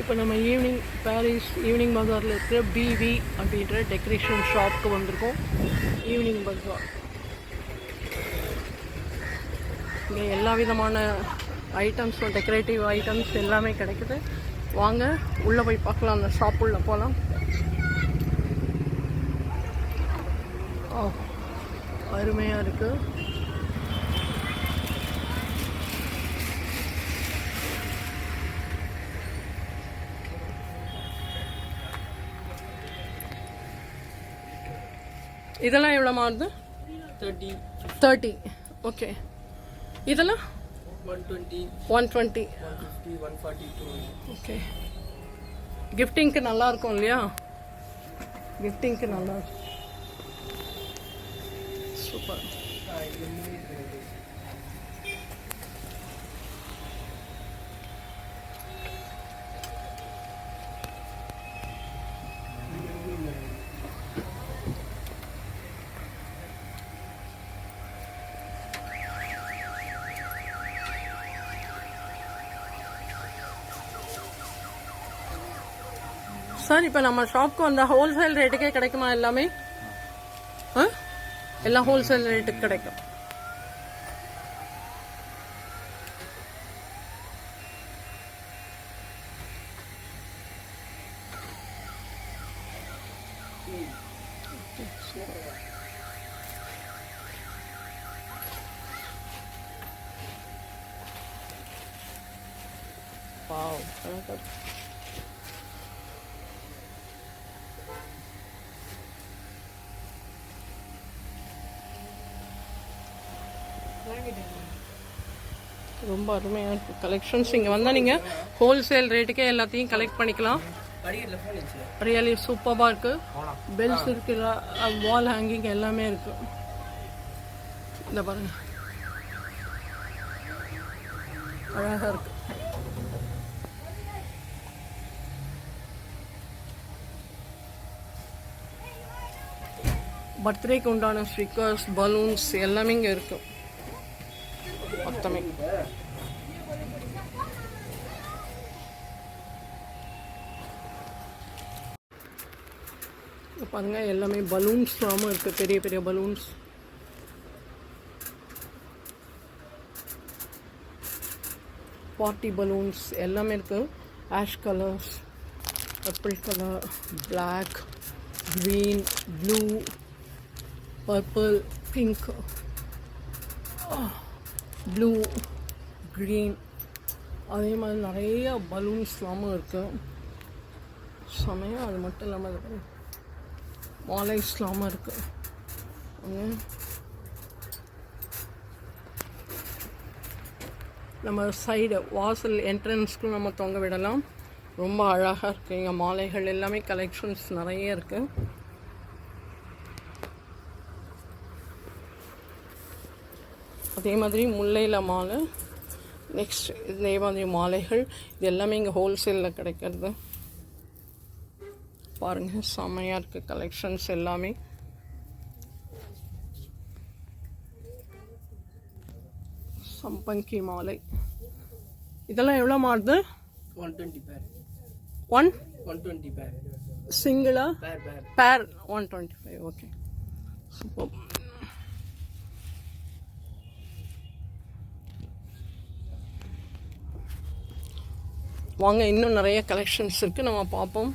இப்போ நம்ம evening Paris evening பஜாரில் இருக்கிற பிவி அப்படின்ற டெக்கரேஷன் ஷாப்க்கு வந்திருக்கோம். ஈவினிங் பஜார் இங்கே எல்லா விதமான ஐட்டம்ஸும் டெக்கரேட்டிவ் ஐட்டம்ஸ் எல்லாமே கிடைக்குது. வாங்க உள்ளே போய் பார்க்கலாம் அந்த ஷாப் உள்ள போகலாம் அருமையாக இருக்குது இதெல்லாம் எவ்வளோ மாறுது தேர்ட்டி தேர்ட்டி ஓகே இதெல்லாம்? One twenty one twenty one forty two okay கிஃப்டிங்க்கு நல்லா இருக்கும் இல்லையா? கிஃப்டிங்க்கு நல்லா இருக்கும் சூப்பர் சார் இப்போ நம்ம ஷாப்க்கு வந்த ஹோல்சேல் ரேட்டுக்கே கிடைக்குமா எல்லாமே? ஆ? எல்லாம் ஹோல்சேல் ரேட்டுக்கு கிடைக்கும். வாவ் அழகா இருக்கு. ரொம்ப அருமையாக இருக்குது கலெக்ஷன்ஸ் இங்கே வந்தால் நீங்கள் ஹோல்சேல் ரேட்டுக்கே எல்லாத்தையும் கலெக்ட் பண்ணிக்கலாம். ரியலி சூப்பராக இருக்குது பெல்ஸ் இருக்கிற வால் ஹேங்கிங் எல்லாமே இருக்குது இந்த பாருங்க. அழகாக இருக்கு. பர்த்டேக்கு உண்டான ஸ்டிக்கர்ஸ் பலூன்ஸ் எல்லாமே இங்கே இருக்குது மொத்தமே இங்க பாருங்க எல்லாமே பலூன்ஸ் இல்லாமல் இருக்கு பெரிய பெரிய பலூன்ஸ் பார்ட்டி பலூன்ஸ் எல்லாமே இருக்கு ash colours purple colour black green blue purple pink blue green அதே மாதிரி நிறைய பலூன்ஸ்லாமும் இருக்குது சமயம் அது மட்டும் இல்லாமல் அது மாலைஸ்லாமும் இருக்குது நம்ம சைடு வாசல் என்ட்ரன்ஸ்க்கும் நம்ம தொங்க விடலாம். ரொம்ப அழகாக இருக்குது இங்கே மாலைகள் எல்லாமே கலெக்ஷன்ஸ் நிறைய இருக்குது அதே மாதிரி முல்லையில் மாலை. நெக்ஸ்ட் இதே மாதிரி மாலைகள். இது எல்லாமே இங்கே ஹோல்சேலில் கிடைக்கிறது. பாருங்க செம்மையாக இருக்குது கலெக்ஷன்ஸ் எல்லாமே. சம்பங்கி மாலை. இதெல்லாம் எவ்வளோ மாறுது? One twenty pair one one twenty pair சிங்கிளா pair pair pair one twenty five okay super வாங்க இன்னும் நிறைய கலெக்ஷன்ஸ் இருக்குது நம்ம பார்ப்போம்.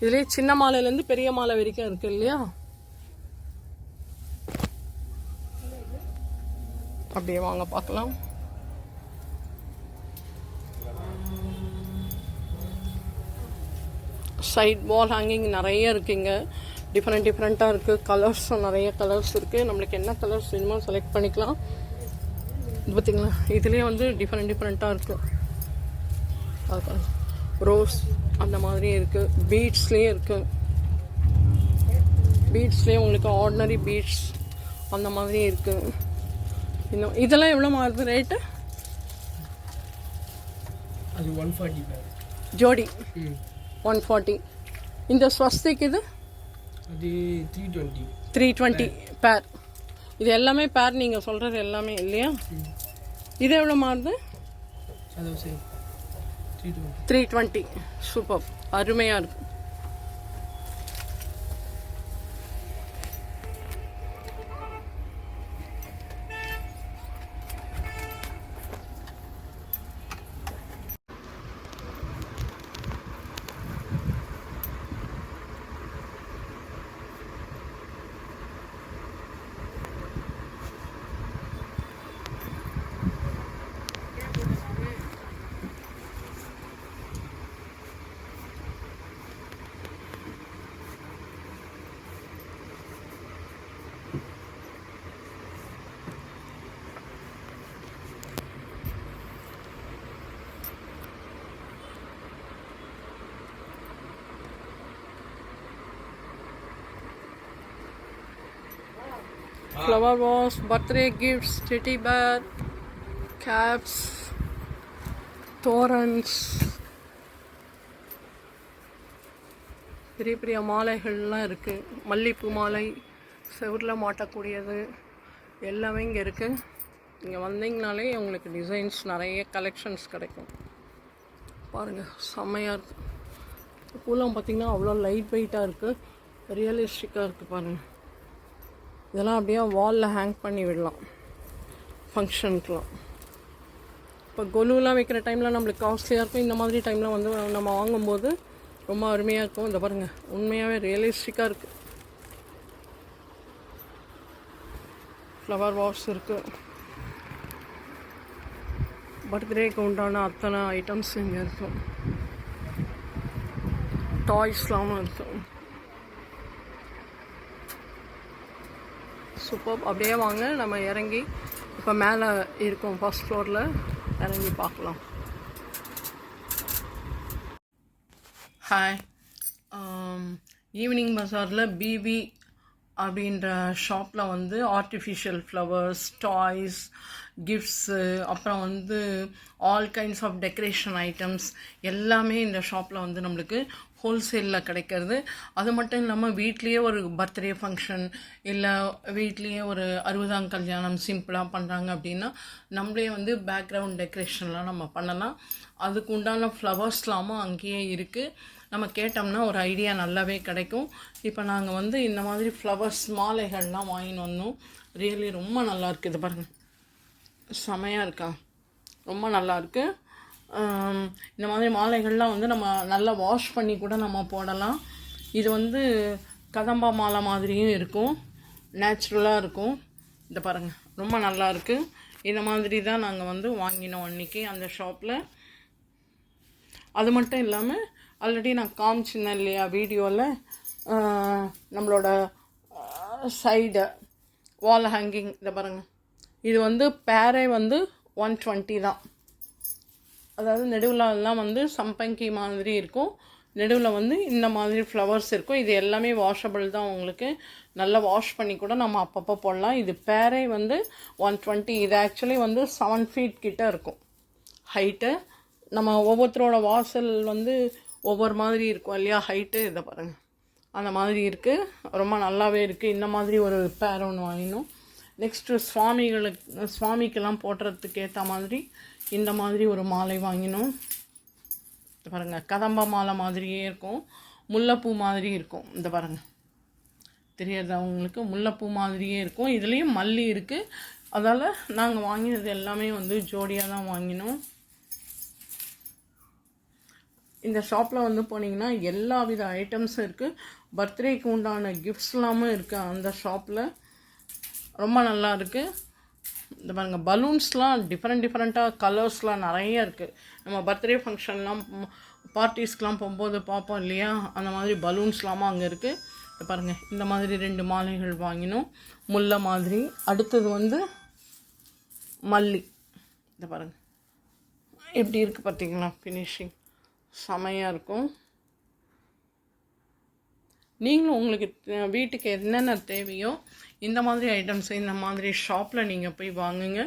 இதுலேயே சின்ன மாலையிலேருந்து பெரிய மாலை வரைக்கும் இருக்கு இல்லையா? அப்படியே வாங்க பார்க்கலாம். சைட் வால் ஹேங்கிங் நிறைய இருக்குங்க டிஃப்ரெண்ட் டிஃப்ரெண்ட்டாக இருக்குது கலர்ஸும் நிறைய கலர்ஸ் இருக்குது நம்மளுக்கு என்ன கலர்ஸ் வேணுமோ செலக்ட் பண்ணிக்கலாம். இது பார்த்தீங்களா இதுலேயே வந்து டிஃப்ரெண்ட் டிஃப்ரெண்ட்டாக இருக்குது ரோஸ் அந்த மாதிரி இருக்குது பீட்ஸ்லேயே இருக்குது பீட்ஸ்லேயே உங்களுக்கு ஆர்டினரி பீட்ஸ் அந்த மாதிரி இருக்குது இன்னும் இதெல்லாம் எவ்வளோ மாறுது ரேட்டு அது ஒன் ஃபார்ட்டி பேர் ஜோடி. ஒன் ஃபார்ட்டி இந்த ஸ்வஸ்திக் இது? அது த்ரீ டுவெண்ட்டி த்ரீ டுவெண்ட்டி பேர் இது எல்லாமே பேர் நீங்கள் சொல்கிறது எல்லாமே இல்லையா? இது எவ்வளோ மாறுது? அது சரி த்ரீ டுவெண்ட்டி சூப்பர் அருமையாக இருக்கும். Flower vase birthday gifts teddy bear caps torans பெரிய பெரிய மாலைகள்லாம் இருக்குது மல்லிகைப்பூ மாலை செவுரில் மாட்டக்கூடியது எல்லாமே இங்கே இருக்குது இங்கே வந்தீங்கனாலே உங்களுக்கு டிசைன்ஸ் நிறைய கலெக்ஷன்ஸ் கிடைக்கும். பாருங்கள் செம்மையாக இருக்குது பூலாம் பார்த்திங்கன்னா அவ்வளோ லைட் வெயிட்டாக இருக்குது ரியலிஸ்டிக்காக இருக்குது பாருங்கள் இதெல்லாம் அப்படியே வாலில் ஹேங் பண்ணி விடலாம். ஃபங்க்ஷனுக்கெலாம் இப்போ கொலுலாம் வைக்கிற டைமில் நம்மளுக்கு காஸ்ட்லியாக இருக்கும். இந்த மாதிரி டைமில் வந்து நம்ம வாங்கும்போது ரொம்ப அருமையாக இருக்கும். இந்த பாருங்கள் உண்மையாகவே ரியலிஸ்டிக்காக இருக்குது ஃப்ளவர் வாஷ் இருக்குது பர்த்டேக்கு உண்டான அத்தனை ஐட்டம்ஸ் இங்கே இருக்கும். டாய்ஸ்லாமும் இருக்கும் சூப்பர். அப்படியே வாங்க நம்ம இறங்கி இப்போ மேலே இருக்கும் ஃபர்ஸ்ட் ஃப்ளோரில் இறங்கி பார்க்கலாம். ஹாய் ஈவினிங் பஸாரில் பிவி அப்படின்ற ஷாப்பில் வந்து ஆர்டிஃபிஷியல் ஃப்ளவர்ஸ் டாய்ஸ் கிஃப்ட்ஸு அப்புறம் வந்து all kinds of decoration items எல்லாமே இந்த ஷாப்பில் வந்து நம்மளுக்கு ஹோல்சேலில் கிடைக்கிறது. அது மட்டும் இல்லாமல் வீட்லேயே ஒரு பர்த்டே ஃபங்க்ஷன் இல்லை வீட்லேயே ஒரு அறுபதாம் கல்யாணம் சிம்பிளாக பண்ணுறாங்க அப்படின்னா நம்மளே வந்து பேக்ரவுண்ட் டெக்கரேஷன்லாம் நம்ம பண்ணலாம். அதுக்கு உண்டான ஃப்ளவர்ஸ்லாமும் அங்கேயே இருக்குது நம்ம கேட்டோம்னா ஒரு ஐடியா நல்லாவே கிடைக்கும். இப்போ நாங்கள் வந்து இந்த மாதிரி ஃப்ளவர்ஸ் மாலைகள்லாம் வாங்கின்னு வந்தோம். ரியலி ரொம்ப நல்லா இருக்குது இது பாருங்கள் செமையாக இருக்கா? ரொம்ப நல்லா இருக்குது இந்த மாதிரி மாலைகள்லாம் வந்து நம்ம நல்லா வாஷ் பண்ணி கூட நம்ம போடலாம். இது வந்து கதம்பா மாலை மாதிரியும் இருக்கும். நேச்சுரலாக இருக்கும். இந்த பாருங்கள் ரொம்ப நல்லா இருக்குது இந்த மாதிரி தான் நாங்கள் வந்து வாங்கினோம் அன்றைக்கி அந்த ஷாப்பில் அது மட்டும் இல்லாமல் ஆல்ரெடி நான் காமிச்சிருந்தேன் இல்லையா வீடியோவில் நம்மளோட சைடு வால் ஹேங்கிங் இதை பாருங்கள் இது வந்து பேரே வந்து ஒன் டுவெண்ட்டி தான். அதாவது நெடுவில் வந்து சம்பங்கி மாதிரி இருக்கும். நெடுவில் வந்து இந்த மாதிரி ஃப்ளவர்ஸ் இருக்கும். இது எல்லாமே வாஷபிள் தான் உங்களுக்கு. நல்லா வாஷ் பண்ணி கூட நம்ம அப்பப்போ போடலாம். இது பேரே வந்து ஒன் டுவெண்ட்டி இது ஆக்சுவலி வந்து செவன் ஃபீட் கிட்டே இருக்கும். ஹைட்டு நம்ம ஒவ்வொருத்தரோட வாசல் வந்து ஒவ்வொரு மாதிரி இருக்கும் இல்லையா? ஹைட்டு இதை பாருங்கள் அந்த மாதிரி இருக்குது ரொம்ப நல்லாவே இருக்குது இந்த மாதிரி ஒரு பேர் ஒன்று வாங்கினோம். நெக்ஸ்ட்டு சுவாமிகளுக்கு சுவாமிக்கெல்லாம் போடுறதுக்கு ஏற்ற மாதிரி இந்த மாதிரி ஒரு மாலை வாங்கினோம். பாருங்கள் பாருங்க கதம்ப மாலை மாதிரியே இருக்கும். முல்லைப்பூ மாதிரி இருக்கும். இந்த பாருங்கள் தெரியாதா உங்களுக்கு? முல்லைப்பூ மாதிரியே இருக்கும். இதுலேயும் மல்லி இருக்குது அதால் நாங்கள் வாங்கினது எல்லாமே வந்து ஜோடியாக தான் வாங்கினோம். இந்த ஷாப்பில் வந்து போனீங்கன்னா எல்லா வித ஐட்டம்ஸும் இருக்குது பர்த்டேக்கு உண்டான கிஃப்ட்ஸ்லாமும் இருக்குது அந்த ஷாப்பில் ரொம்ப நல்லா இருக்குது இந்த பாருங்க பலூன்ஸ்லாம் டிஃப்ரெண்ட் டிஃப்ரெண்ட்டாக கலர்ஸ்லாம் நிறைய இருக்குது நம்ம பர்த்டே ஃபங்க்ஷன்லாம் பார்ட்டிஸ்க்கெலாம் போகும்போது பார்ப்போம் இல்லையா? அந்த மாதிரி பலூன்ஸ்லாமா அங்கே இருக்குது பாருங்கள் இந்த மாதிரி ரெண்டு மாலைகள் வாங்கினோம். முல்லை மாதிரி. அடுத்தது வந்து மல்லி. இந்த பாருங்கள் எப்படி இருக்குது பார்த்தீங்களா? ஃபினிஷிங் செமையாக இருக்கும். நீங்களும் உங்களுக்கு வீட்டுக்கு என்னென்ன தேவையோ இந்த மாதிரி ஐட்டம்ஸ் இந்த மாதிரி ஷாப்பில் நீங்கள் போய் வாங்குங்க.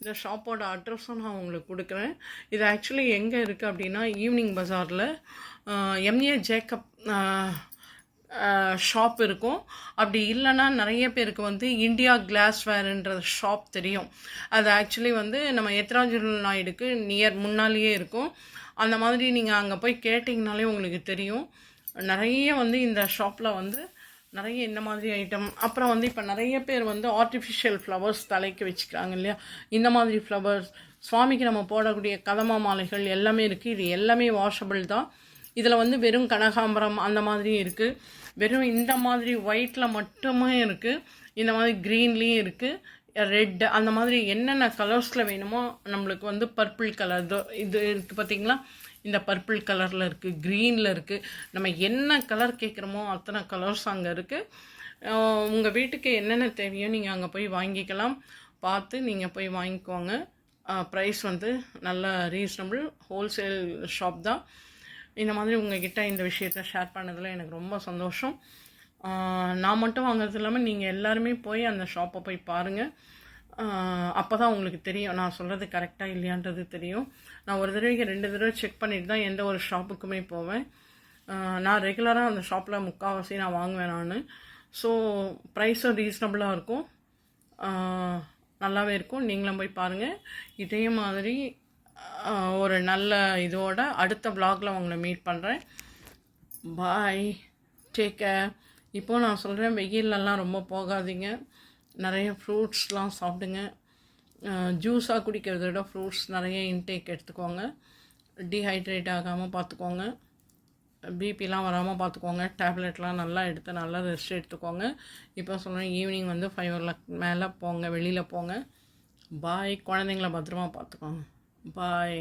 இந்த ஷாப்போட அட்ரஸும் நான் உங்களுக்கு கொடுக்குறேன். இது ஆக்சுவலி எங்கே இருக்குது அப்படின்னா ஈவினிங் பஜாரில் எம்ஏ ஜேக்கப் ஷாப் இருக்கும். அப்படி இல்லைன்னா நிறைய பேருக்கு வந்து இந்தியா கிளாஸ் வேர்ன்ற ஷாப் தெரியும். அது ஆக்சுவலி வந்து நம்ம எத்ராஜுல் நாயுடுக்கு நியர் முன்னாலேயே இருக்கும். அந்த மாதிரி நீங்கள் அங்கே போய் கேட்டிங்கனாலே உங்களுக்கு தெரியும். நிறைய வந்து இந்த ஷாப்பில் வந்து நிறைய இந்த மாதிரி ஐட்டம் அப்புறம் வந்து இப்போ நிறைய பேர் வந்து ஆர்டிஃபிஷியல் ஃப்ளவர்ஸ் தலைக்கு வச்சுக்கிறாங்க இல்லையா? இந்த மாதிரி ஃப்ளவர்ஸ் சுவாமிக்கு நம்ம போடக்கூடிய கதமா மாலைகள் எல்லாமே இருக்குது இது எல்லாமே வாஷபிள் தான். இதில் வந்து வெறும் கனகாம்பரம் அந்த மாதிரி இருக்குது வெறும் இந்த மாதிரி ஒயிட்டில் மட்டுமே இருக்குது இந்த மாதிரி க்ரீன்லேயும் இருக்குது ரெட் அந்த மாதிரி என்னென்ன கலர்ஸில் வேணுமோ நம்மளுக்கு வந்து பர்பிள் கலர் இது இருக்குது பார்த்தீங்களா இந்த பர்பிள் கலரில் இருக்குது க்ரீனில் இருக்குது நம்ம என்ன கலர் கேட்குறோமோ அத்தனை கலர்ஸ் அங்கே இருக்குது உங்கள் வீட்டுக்கு என்னென்ன தேவையோ நீங்கள் அங்கே போய் வாங்கிக்கலாம். பார்த்து நீங்கள் போய் வாங்கிக்கோங்க. ப்ரைஸ் வந்து நல்ல ரீசனபிள் ஹோல்சேல் ஷாப் தான். இந்த மாதிரி உங்ககிட்ட இந்த விஷயத்த ஷேர் பண்ணதில் எனக்கு ரொம்ப சந்தோஷம். நான் மட்டும் வாங்குறது இல்லாமல் நீங்கள் எல்லாருமே போய் அந்த ஷாப்பை போய் பாருங்கள் அப்போ தான் உங்களுக்கு தெரியும். நான் சொல்கிறது கரெக்டாக இல்லையான்றது தெரியும். நான் ஒரு தடவைக்கு ரெண்டு தடவை செக் பண்ணிட்டு தான் எந்த ஒரு ஷாப்புக்குமே போவேன். நான் ரெகுலராக அந்த ஷாப்பில் முக்கால்வாசி நான் வாங்குவேன் நான். ஸோ ப்ரைஸும் ரீசனபிளாக இருக்கும். நல்லாவே இருக்கும். நீங்களும் போய் பாருங்கள் இதே மாதிரி ஒரு நல்ல இதோட அடுத்த vlogல உங்களை மீட் பண்ணுறேன் பாய் டேக் இப்போது நான் சொல்கிறேன் வெயிலெல்லாம் ரொம்ப போகாதீங்க. நிறைய ஃப்ரூட்ஸ்லாம் சாப்பிடுங்க. ஜூஸாக குடிக்கிறத விட ஃப்ரூட்ஸ் நிறைய இன்டேக் எடுத்துக்கோங்க. டீஹைட்ரேட் ஆகாமல் பார்த்துக்கோங்க. பிபிலாம் வராமல் பார்த்துக்கோங்க. டேப்லெட்லாம் நல்லா எடுத்து நல்லா ரெஸ்ட் எடுத்துக்கோங்க. இப்போ சொல்கிறேன் ஈவினிங் வந்து ஃபைவ் ஓ கிளாக் மேலே போங்க வெளியில் போங்க. பாய் குழந்தைங்கள பத்திரமா பார்த்துக்கோங்க. பாய்